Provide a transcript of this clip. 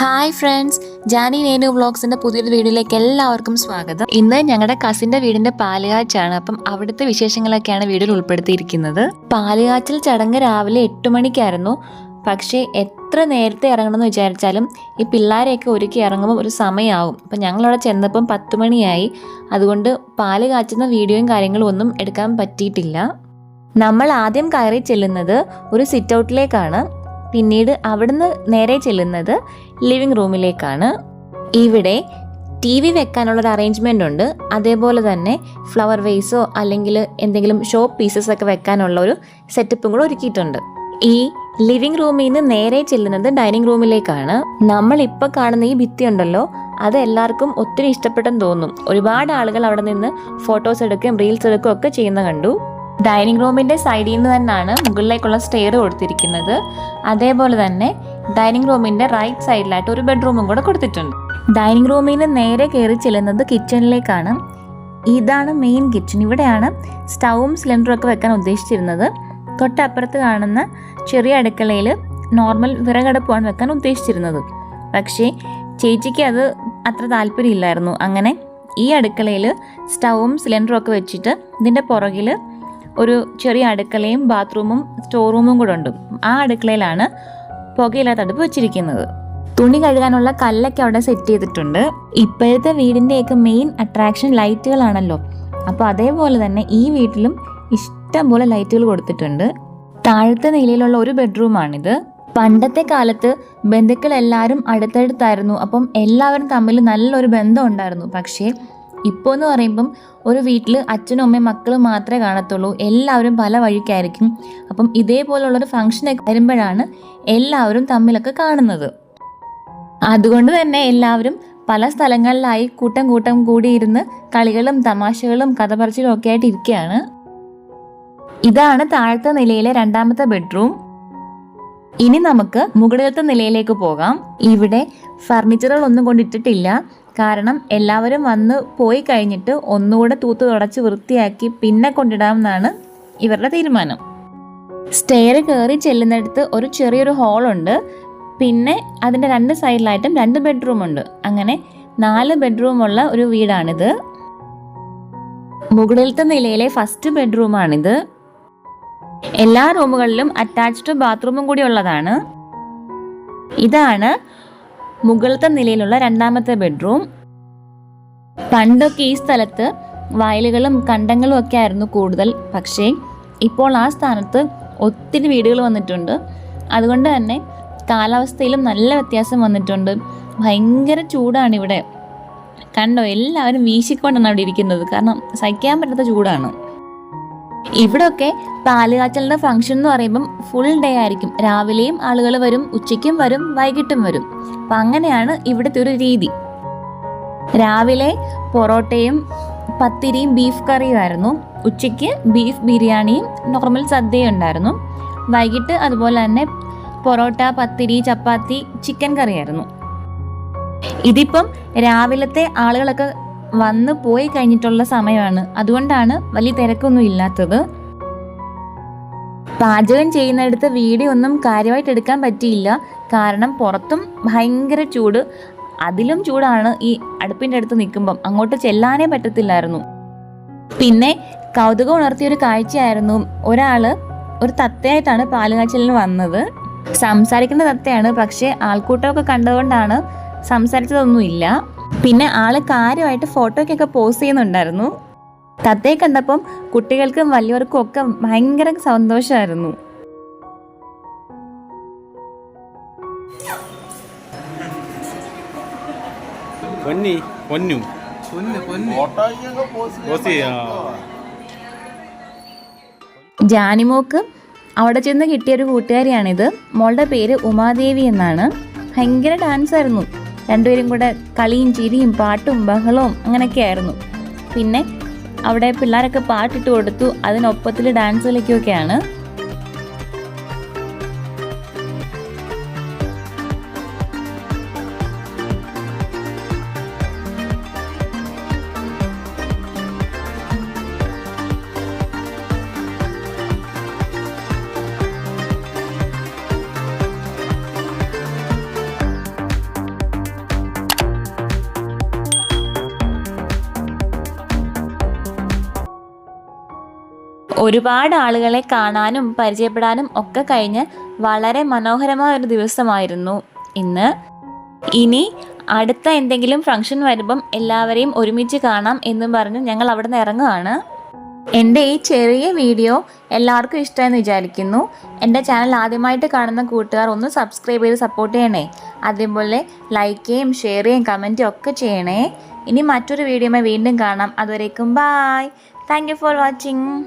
Hi friends Jani Nenu വ്ളോഗ്സിന്റെ പുതിയൊരു വീഡിയോയിലേക്ക് എല്ലാവർക്കും സ്വാഗതം. ഇന്ന് ഞങ്ങളുടെ കസിന്റെ വീടിന്റെ പാലുകാച്ചാണ്. അപ്പം അവിടുത്തെ വിശേഷങ്ങളൊക്കെയാണ് വീഡിയോയിൽ ഉൾപ്പെടുത്തിയിരിക്കുന്നത്. പാലുകാച്ചിൽ ചടങ്ങ് രാവിലെ എട്ട് മണിക്കായിരുന്നു. പക്ഷേ എത്ര നേരത്തെ ഇറങ്ങണമെന്ന് വിചാരിച്ചാലും ഈ പിള്ളേരെയൊക്കെ ഒരുക്കി ഇറങ്ങുമ്പോൾ ഒരു സമയമാവും അപ്പം ഞങ്ങളവിടെ ചെന്നപ്പം പത്ത് മണിയായി. അതുകൊണ്ട് പാൽ കാച്ചുന്ന വീഡിയോയും കാര്യങ്ങളും ഒന്നും എടുക്കാൻ പറ്റിയിട്ടില്ല. നമ്മൾ ആദ്യം കയറി ചെല്ലുന്നത് ഒരു സിറ്റ് ഔട്ടിലേക്കാണ് പിന്നീട് അവിടുന്ന് നേരെ ചെല്ലുന്നത് ലിവിംഗ് റൂമിലേക്കാണ്. ഇവിടെ ടി വി വെക്കാനുള്ള ഒരു അറേഞ്ച്മെന്റ് ഉണ്ട്. അതേപോലെ തന്നെ ഫ്ലവർ വേസോ അല്ലെങ്കിൽ എന്തെങ്കിലും ഷോ പീസസ് ഒക്കെ വെക്കാനുള്ള ഒരു സെറ്റപ്പും കൂടെ ഒരുക്കിയിട്ടുണ്ട്. ഈ ലിവിംഗ് റൂമിൽ നിന്ന് നേരെ ചെല്ലുന്നത് ഡൈനിങ് റൂമിലേക്കാണ്. നമ്മൾ ഇപ്പോൾ കാണുന്ന ഈ ഭിത്തി ഉണ്ടല്ലോ അത് എല്ലാവർക്കും ഒത്തിരി ഇഷ്ടപ്പെട്ടെന്ന് തോന്നും. ഒരുപാട് ആളുകൾ അവിടെ നിന്ന് ഫോട്ടോസ് എടുക്കുകയും റീൽസ് എടുക്കുകയും ഒക്കെ ചെയ്യുന്ന കണ്ടു. ഡൈനിങ് റൂമിന്റെ സൈഡിൽ നിന്ന് തന്നെയാണ് മുകളിലേക്കുള്ള സ്റ്റെയർ കൊടുത്തിരിക്കുന്നത്. അതേപോലെ തന്നെ ഡൈനിങ് റൂമിന്റെ റൈറ്റ് സൈഡിലായിട്ട് ഒരു ബെഡ്റൂമും കൂടെ കൊടുത്തിട്ടുണ്ട്. ഡൈനിങ് റൂമിൽ നിന്ന് നേരെ കയറി ചെല്ലുന്നത് കിച്ചണിലേക്കാണ്. ഇതാണ് മെയിൻ കിച്ചൺ. ഇവിടെയാണ് സ്റ്റൗവും സിലിണ്ടറും ഒക്കെ വെക്കാൻ ഉദ്ദേശിച്ചിരുന്നത്. തൊട്ടപ്പുറത്ത് കാണുന്ന ചെറിയ അടുക്കളയിൽ നോർമൽ വിറകടുപ്പാണ് വെക്കാൻ ഉദ്ദേശിച്ചിരുന്നത്. പക്ഷേ ചേച്ചിക്ക് അത് അത്ര താല്പര്യമില്ലായിരുന്നു. അങ്ങനെ ഈ അടുക്കളയിൽ സ്റ്റൗവും സിലിണ്ടറും ഒക്കെ വെച്ചിട്ട് ഇതിന്റെ പുറകിൽ ഒരു ചെറിയ അടുക്കളയും ബാത്റൂമും സ്റ്റോർ റൂമും കൂടെ ഉണ്ട്. ആ അടുക്കളയിലാണ് പുകയില്ലാത്ത അടുപ്പ് വെച്ചിരിക്കുന്നത്. തുണി കഴുകാനുള്ള കല്ലൊക്കെ അവിടെ സെറ്റ് ചെയ്തിട്ടുണ്ട്. ഇപ്പോഴത്തെ വീടിന്റെയൊക്കെ മെയിൻ അട്രാക്ഷൻ ലൈറ്റുകളാണല്ലോ. അപ്പോൾ അതേപോലെ തന്നെ ഈ വീട്ടിലും ഇഷ്ടം പോലെ ലൈറ്റുകൾ കൊടുത്തിട്ടുണ്ട്. താഴത്തെ നിലയിലുള്ള ഒരു ബെഡ്റൂമാണിത് പണ്ടത്തെ കാലത്ത് ബന്ധുക്കൾ എല്ലാവരും അടുത്തടുത്തായിരുന്നു. അപ്പം എല്ലാവരും തമ്മിൽ നല്ലൊരു ബന്ധം ഉണ്ടായിരുന്നു. പക്ഷേ ഇപ്പോൾ എന്ന് പറയുമ്പം ഒരു വീട്ടിൽ അച്ഛനും അമ്മയും മക്കളും മാത്രമേ കാണത്തുള്ളൂ. എല്ലാവരും പല വഴിക്കായിരിക്കും. അപ്പം ഇതേപോലുള്ളൊരു ഫംഗ്ഷനൊക്കെ വരുമ്പോഴാണ് എല്ലാവരും തമ്മിലൊക്കെ കാണുന്നത്. അതുകൊണ്ട് തന്നെ എല്ലാവരും പല സ്ഥലങ്ങളിലായി കൂട്ടം കൂട്ടം കൂടിയിരുന്ന് കളികളും തമാശകളും കഥ പറച്ചിലും ഒക്കെ ആയിട്ട് ഇരിക്കുകയാണ് ഇതാണ് താഴത്തെ നിലയിലെ രണ്ടാമത്തെ ബെഡ്റൂം. ഇനി നമുക്ക് മുകളിലത്തെ നിലയിലേക്ക് പോകാം. ഇവിടെ ഫർണിച്ചറുകൾ ഒന്നും കൊണ്ടിട്ടിട്ടില്ല. കാരണം എല്ലാവരും വന്ന് പോയി കഴിഞ്ഞിട്ട് ഒന്നുകൂടെ തൂത്ത് തുടച്ച് വൃത്തിയാക്കി പിന്നെ കൊണ്ടിടാമെന്നാണ് ഇവരുടെ തീരുമാനം. സ്റ്റെയർ കയറി ചെല്ലുന്നിടത്ത് ഒരു ചെറിയൊരു ഹോളുണ്ട്. പിന്നെ അതിന്റെ രണ്ട് സൈഡിലായിട്ടും രണ്ട് ബെഡ്റൂമുണ്ട്. അങ്ങനെ നാല് ബെഡ്റൂമുള്ള ഒരു വീടാണിത്. മുകളിലത്തെ നിലയിലെ ഫസ്റ്റ് ബെഡ്റൂമാണിത്. എല്ലാ റൂമുകളിലും അറ്റാച്ച്ഡ് ബാത്റൂമും കൂടി ഉള്ളതാണ്. ഇതാണ് മുകളിലത്തെ നിലയിലുള്ള രണ്ടാമത്തെ ബെഡ്റൂം. പണ്ടൊക്കെ ഈ സ്ഥലത്ത് വയലുകളും കണ്ടങ്ങളും ഒക്കെ ആയിരുന്നു കൂടുതൽ. പക്ഷേ ഇപ്പോൾ ആ സ്ഥാനത്ത് ഒത്തിരി വീടുകൾ വന്നിട്ടുണ്ട്. അതുകൊണ്ട് തന്നെ കാലാവസ്ഥയിലും നല്ല വ്യത്യാസം വന്നിട്ടുണ്ട്. ഭയങ്കര ചൂടാണ് ഇവിടെ. കണ്ടോ എല്ലാവരും വീശിക്കൊണ്ടാണ് അവിടെ ഇരിക്കുന്നത്. കാരണം സഹിക്കാൻ പറ്റാത്ത ചൂടാണ്. ഇവിടെയൊക്കെ പാലുകാച്ചലിന്റെ ഫംഗ്ഷൻ എന്ന് പറയുമ്പം ഫുൾ ഡേ ആയിരിക്കും. രാവിലെയും ആളുകൾ വരും ഉച്ചയ്ക്കും വരും വൈകിട്ടും വരും. അപ്പം അങ്ങനെയാണ് ഇവിടുത്തെ ഒരു രീതി. രാവിലെ പൊറോട്ടയും പത്തിരിയും ബീഫ് കറിയും ആയിരുന്നു. ഉച്ചയ്ക്ക് ബീഫ് ബിരിയാണിയും നോർമൽ സദ്യയും ഉണ്ടായിരുന്നു. വൈകിട്ട് അതുപോലെ തന്നെ പൊറോട്ട പത്തിരി ചപ്പാത്തി ചിക്കൻ കറിയായിരുന്നു ഇതിപ്പം രാവിലത്തെ ആളുകളൊക്കെ വന്ന് പോയി കഴിഞ്ഞിട്ടുള്ള സമയമാണ്. അതുകൊണ്ടാണ് വലിയ തിരക്കൊന്നും ഇല്ലാത്തത്. പാചകം ചെയ്യുന്നിടത്ത് വീഡിയോ ഒന്നും കാര്യമായിട്ട് എടുക്കാൻ പറ്റിയില്ല. കാരണം പുറത്തും ഭയങ്കര ചൂട്. അതിലും ചൂടാണ് ഈ അടുപ്പിന്റെ അടുത്ത് നിൽക്കുമ്പം. അങ്ങോട്ട് ചെല്ലാനേ പറ്റത്തില്ലായിരുന്നു. പിന്നെ കൗതുകം ഉണർത്തിയ ഒരു കാഴ്ചയായിരുന്നു. ഒരാൾ ഒരു തത്തയായിട്ടാണ് പാലുകാച്ചലിന് വന്നത്. സംസാരിക്കുന്ന തത്തയാണ്. പക്ഷേ ആൾക്കൂട്ടമൊക്കെ കണ്ടതുകൊണ്ടാണ് സംസാരിച്ചതൊന്നുമില്ല. പിന്നെ ആൾ കാര്യമായിട്ട് ഫോട്ടോയ്ക്കൊക്കെ പോസ് ചെയ്യുന്നുണ്ടായിരുന്നു. തത്തയെ കണ്ടപ്പം കുട്ടികൾക്കും വലിയവർക്കും ഒക്കെ ഭയങ്കര സന്തോഷമായിരുന്നു പൊന്നി പൊന്നു. ജാനിമോക്ക് അവിടെ ചെന്ന് കിട്ടിയ ഒരു കൂട്ടുകാരിയാണിത്. മോളുടെ പേര് ഉമാദേവി എന്നാണ്. ഭയങ്കര ഡാൻസ് ആയിരുന്നു രണ്ടുപേരും കൂടെ കളിയും ചിരിയും പാട്ടും ബഹളവും അങ്ങനെയൊക്കെ ആയിരുന്നു പിന്നെ അവിടെ പിള്ളേരൊക്കെ പാട്ടിട്ട് കൊടുത്തു. അതിനൊപ്പത്തിൽ ഡാൻസ് കളിക്കുകയൊക്കെയാണ്. ഒരുപാട് ആളുകളെ കാണാനും പരിചയപ്പെടാനും ഒക്കെ കഴിഞ്ഞ് വളരെ മനോഹരമായ ഒരു ദിവസമായിരുന്നു ഇന്ന്. ഇനി അടുത്ത എന്തെങ്കിലും ഫംഗ്ഷൻ വരുമ്പം എല്ലാവരെയും ഒരുമിച്ച് കാണാം എന്നും പറഞ്ഞ് ഞങ്ങൾ അവിടെ നിന്ന് ഇറങ്ങുകയാണ് എന്റെ ഈ ചെറിയ വീഡിയോ എല്ലാവർക്കും ഇഷ്ടമെന്ന് വിചാരിക്കുന്നു. എന്റെ ചാനൽ ആദ്യമായിട്ട് കാണുന്ന കൂട്ടുകാർ ഒന്ന് സബ്സ്ക്രൈബ് ചെയ്ത് സപ്പോർട്ട് ചെയ്യണേ. അതേപോലെ ലൈക്ക് ചെയ്യും ഷെയർ ചെയ്യും കമന്റും ഒക്കെ ചെയ്യണേ. ഇനി മറ്റൊരു വീഡിയോമായി വീണ്ടും കാണാം. അതുവരേക്കും ബായ് താങ്ക് ഫോർ വാച്ചിങ്